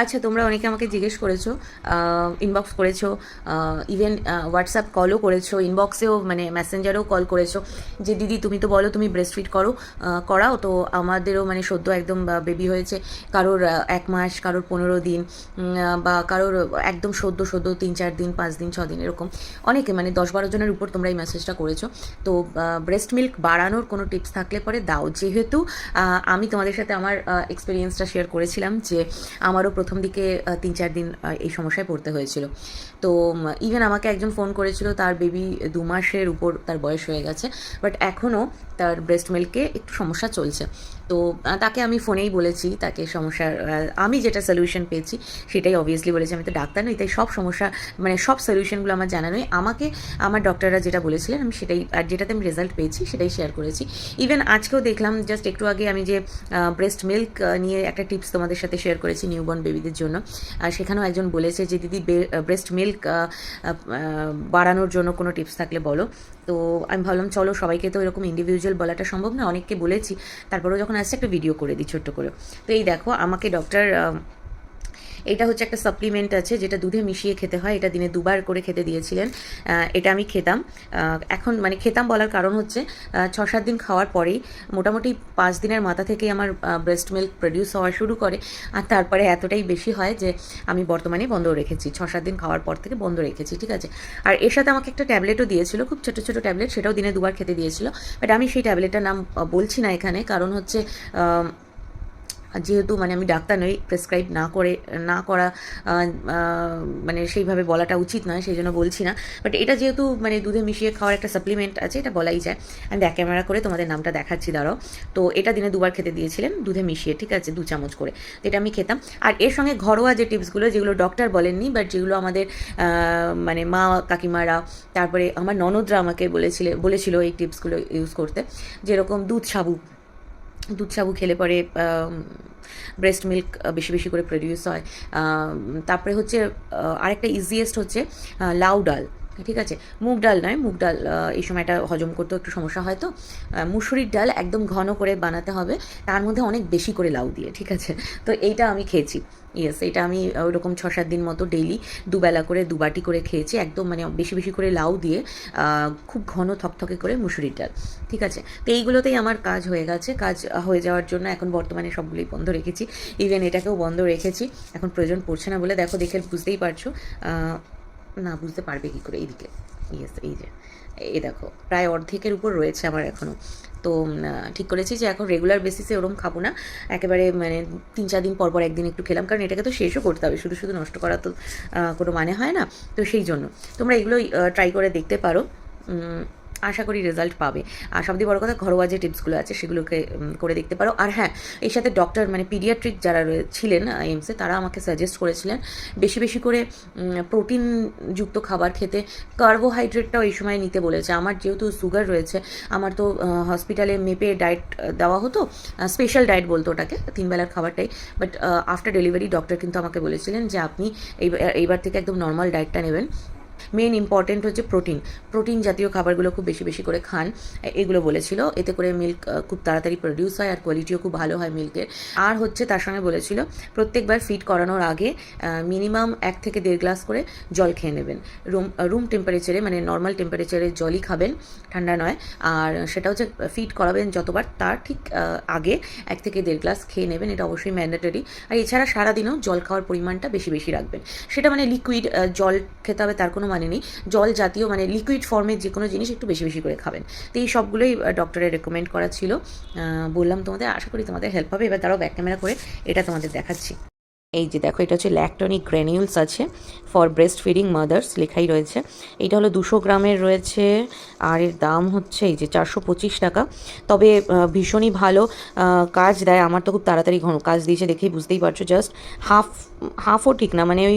আচ্ছা তোমরা অনেকে আমাকে জিজ্ঞেস করেছ ইনবক্স করেছ ইভেন হোয়াটসঅ্যাপ কলও করেছ ইনবক্সেও মানে মেসেঞ্জারেও কল করেছ যে, দিদি, তুমি তো বলো, তুমি ব্রেস্ট ফিট করো করাও। তো আমাদেরও মানে সদ্য একদম বেবি হয়েছে। কারোর এক মাস, কারোর পনেরো দিন বা কারোর একদম সদ্য সদ্য তিন, চার দিন, পাঁচ দিন, ছ দিন, এরকম। অনেকে মানে দশ বারো জনের উপর তোমরা এই মেসেজটা করেছ। তো ব্রেস্ট মিল্ক বাড়ানোর কোনো টিপস থাকলে পরে দাও। যেহেতু আমি তোমাদের সাথে আমার এক্সপিরিয়েন্সটা শেয়ার করেছিলাম যে, আমারও প্রথম দিকে তিন চার দিন এই সমস্যায় পড়তে হয়েছিল। তো ইভেন আমাকে একজন ফোন করেছিল, তার বেবি দু মাসের উপর তার বয়স হয়ে গেছে বাট এখনও তার ব্রেস্ট মিল্কে একটু সমস্যা চলছে। তো তাকে আমি ফোনেই বলেছি, তাকে সমস্যার আমি যেটা সলিউশন পেয়েছি, সেটাই অবভিয়াসলি বলেছি। আমি তো ডাক্তার নই, তাই সব সমস্যা মানে সব সলিউশনগুলো আমার জানা নয় আমাকে, আমার ডক্টররা যেটা বলেছিলেন, আমি সেটাই, আর যেটাতে আমি রেজাল্ট পেয়েছি, সেটাই শেয়ার করেছি। ইভেন আজকেও দেখলাম জাস্ট একটু আগে আমি যে ব্রেস্ট মিল্ক নিয়ে একটা টিপস তোমাদের সাথে শেয়ার করেছি নিউবর্ন বেবিদের জন্য। আর সেখানেও একজন বলেছে যে, দিদি ব্রেস্ট মিল্ক বাড়ানোর জন্য কোনো টিপস থাকলে বলো। তো আমি ভাবলাম, চলো, সবাইকে তো এরকম ইন্ডিভিজুয়াল বলাটা সম্ভব না, অনেককে বলেছি। তারপরেও যখন আসছে, একটা ভিডিও করে দিই ছোট্ট করে। তো এই দেখো, আমাকে ডক্টর এটা হচ্ছে একটা সাপ্লিমেন্ট আছে, যেটা দুধে মিশিয়ে খেতে হয়। এটা দিনে দুবার করে খেতে দিয়েছিলেন। এটা আমি খেতাম। এখন মানে খেতাম বলার কারণ হচ্ছে ছ সাত দিন খাওয়ার পরেই মোটামুটি পাঁচ দিনের মাথা থেকেই আমার ব্রেস্ট মিল্ক প্রডিউস হওয়া শুরু করে। আর তারপরে এতটাই বেশি হয় যে আমি বর্তমানে বন্ধ রেখেছি। ছ সাত দিন খাওয়ার পর থেকে বন্ধ রেখেছি, ঠিক আছে? আর এর সাথে আমাকে একটা ট্যাবলেটও দিয়েছিল, খুব ছোটো ছোটো ট্যাবলেট, সেটাও দিনে দুবার খেতে দিয়েছিল। বাট আমি সেই ট্যাবলেটটার নাম বলছি না এখানে। কারণ হচ্ছে যেহেতু মানে আমি ডাক্তার নই প্রেসক্রাইব না করে, না করা মানে সেইভাবে বলাটা উচিত নয়, সেই জন্য বলছি না। বাট এটা যেহেতু মানে দুধে মিশিয়ে খাওয়ার একটা সাপ্লিমেন্ট আছে, এটা বলাই যায়। আমি ব্যাক ক্যামেরা করে তোমাদের নামটা দেখাচ্ছি, দাঁড়াও। তো এটা দিনে দুবার খেতে দিয়েছিলেন দুধে মিশিয়ে, ঠিক আছে? দু চামচ করে। এটা আমি খেতাম। আর এর সঙ্গে ঘরোয়া যে টিপসগুলো যেগুলো ডক্টর বলেননি বাট যেগুলো আমাদের মানে মা কাকিমারা, তারপরে আমার ননদরা আমাকে বলেছিল বলেছিল এই টিপসগুলো ইউজ করতে। যেরকম দুধ সাবু। দুধ সাবু খেলে পরে ব্রেস্ট মিল্ক বেশি বেশি করে প্রডিউস হয়। তারপরে হচ্ছে আরেকটা ইজিয়েস্ট হচ্ছে লাউ ডাল। ঠিক আছে? মুগ ডাল নয়, মুগ ডাল এই সময়টা হজম করতেও একটু সমস্যা হয় তো। মুসুরির ডাল একদম ঘন করে বানাতে হবে, তার মধ্যে অনেক বেশি করে লাউ দিয়ে, ঠিক আছে? তো এইটা আমি খেয়েছি। ইয়েস এটা আমি ওইরকম ছ সাত দিন মতো ডেইলি দুবেলা করে, দুবাটি করে খেয়েছি, একদম মানে বেশি বেশি করে লাউ দিয়ে খুব ঘন থকথকে করে মুসুরির ডাল, ঠিক আছে? তো এইগুলোতেই আমার কাজ হয়ে গেছে। কাজ হয়ে যাওয়ার জন্য এখন বর্তমানে সবগুলোই বন্ধ রেখেছি। ইভেন এটাকেও বন্ধ রেখেছি। এখন প্রয়োজন পড়ছে না বলে, দেখো দেখে বুঝতেই পারছ। না বুঝতে পারবে কী করে এইদিকে। ইয়েস এই যে, এই দেখো, প্রায় অর্ধেকের উপর রয়েছে আমার এখনও তো ঠিক করেছি যে এখন রেগুলার বেসিসে ওরম খাব না। একেবারে মানে তিন চার দিন পর পর একদিন একটু খেলাম, কারণ এটাকে তো শেষও করতে হবে, শুধু শুধু নষ্ট করা তো কোনো মানে হয় না। তো সেই জন্য, তোমরা এগুলোই ট্রাই করে দেখতে পারো। আশা করি রেজাল্ট পাবে। আর সবথেকে বড় কথা, ঘরোয়া যে টিপসগুলো আছে, সেগুলোকে করে দেখতে পারো। আর হ্যাঁ এর সাথে ডক্টর মানে পিডিয়াট্রিক যারা ছিলেন এইমসে তারা আমাকে সাজেস্ট করেছিলেন বেশি বেশি করে প্রোটিনযুক্ত খাবার খেতে। কার্বোহাইড্রেটটাও এই সময় নিতে বলেছে। আমার যেহেতু সুগার রয়েছে, আমার তো হসপিটালে মেপে ডায়েট দেওয়া হতো স্পেশাল ডায়েট বলতো ওটাকে, তিন বেলার খাবারটাই। বাট আফটার ডেলিভারি ডক্টর কিন্তু আমাকে বলেছিলেন যে, আপনি এইবার থেকে একদম নর্মাল ডায়েটটা নেবেন। মেন ইম্পর্টেন্ট হচ্ছে প্রোটিন প্রোটিন জাতীয় খাবারগুলো খুব বেশি বেশি করে খান। এগুলো বলেছিল। এতে করে মিল্ক খুব তাড়াতাড়ি প্রডিউস হয় আর কোয়ালিটিও খুব ভালো হয় মিল্কের আর হচ্ছে তার সঙ্গে বলেছিল, প্রত্যেকবার ফিট করানোর আগে মিনিমাম এক থেকে দেড় গ্লাস করে জল খেয়ে নেবেন। রুম রুম টেম্পারেচারে মানে নর্মাল টেম্পারেচারে জলই খাবেন, ঠান্ডা নয়। আর সেটা হচ্ছে ফিট করাবেন যতবার, তার ঠিক আগে এক থেকে দেড় গ্লাস খেয়ে নেবেন। এটা অবশ্যই ম্যান্ডেটরি আর এছাড়া সারাদিনও জল খাওয়ার পরিমাণটা বেশি বেশি রাখবেন। সেটা মানে লিকুইড জল খেতে হবে, তার কোনো মানে নেই জল জাতীয় মানে লিকুইড ফর্মের যে কোনো জিনিস একটু বেশি বেশি করে খাবেন। তো এই সবগুলোই ডক্টরের রেকমেন্ড করা ছিল। বললাম তোমাদের, আশা করি তোমাদের হেল্প হবে। এবার তারাও ব্যাক ক্যামেরা করে এটা তোমাদের দেখাচ্ছি। এই যে দেখো, এটা হচ্ছে ল্যাকটনিক গ্র্যানিউলস আছে ফর ব্রেস্ট ফিডিং মাদার্স লেখাই রয়েছে। এটা হলো দুশো গ্রামের রয়েছে আর এর দাম হচ্ছে এই যে চারশো পঁচিশ টাকা। তবে ভীষণই ভালো কাজ দেয়, আমার তো খুব তাড়াতাড়ি ঘন কাজ দিয়েছে দেখেই বুঝতেই পারছ জাস্ট হাফ হাফও ঠিক না মানে ওই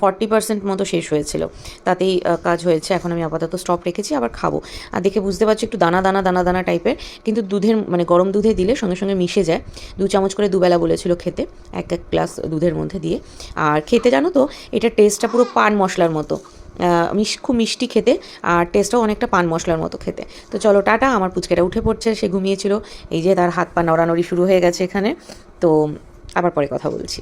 ফর্টি পার্সেন্ট মতো শেষ হয়েছিল। তাতেই কাজ হয়েছে, এখন আমি আপাতত স্টপ রেখেছি, আবার খাব। আর দেখে বুঝতে পারছি, একটু দানা দানা দানা দানা টাইপের কিন্তু দুধের মানে গরম দুধে দিলে সঙ্গে সঙ্গে মিশে যায়। দু চামচ করে দুবেলা বলেছিল খেতে, এক এক গ্লাস দুধের মধ্যে দিয়ে। আর খেতে জানো তো, এটা টেস্টটা পুরো পান মশলার মতো। খুব মিষ্টি খেতে, আর টেস্টটাও অনেকটা পান মশলার মতো খেতে। তো চলো টাটা, আমার পুচকেটা উঠে পড়ছে, সে ঘুমিয়েছিল। এই যে তার হাত পা নড়ানড়ি শুরু হয়ে গেছে এখানে। তো আবার পরে কথা বলছি।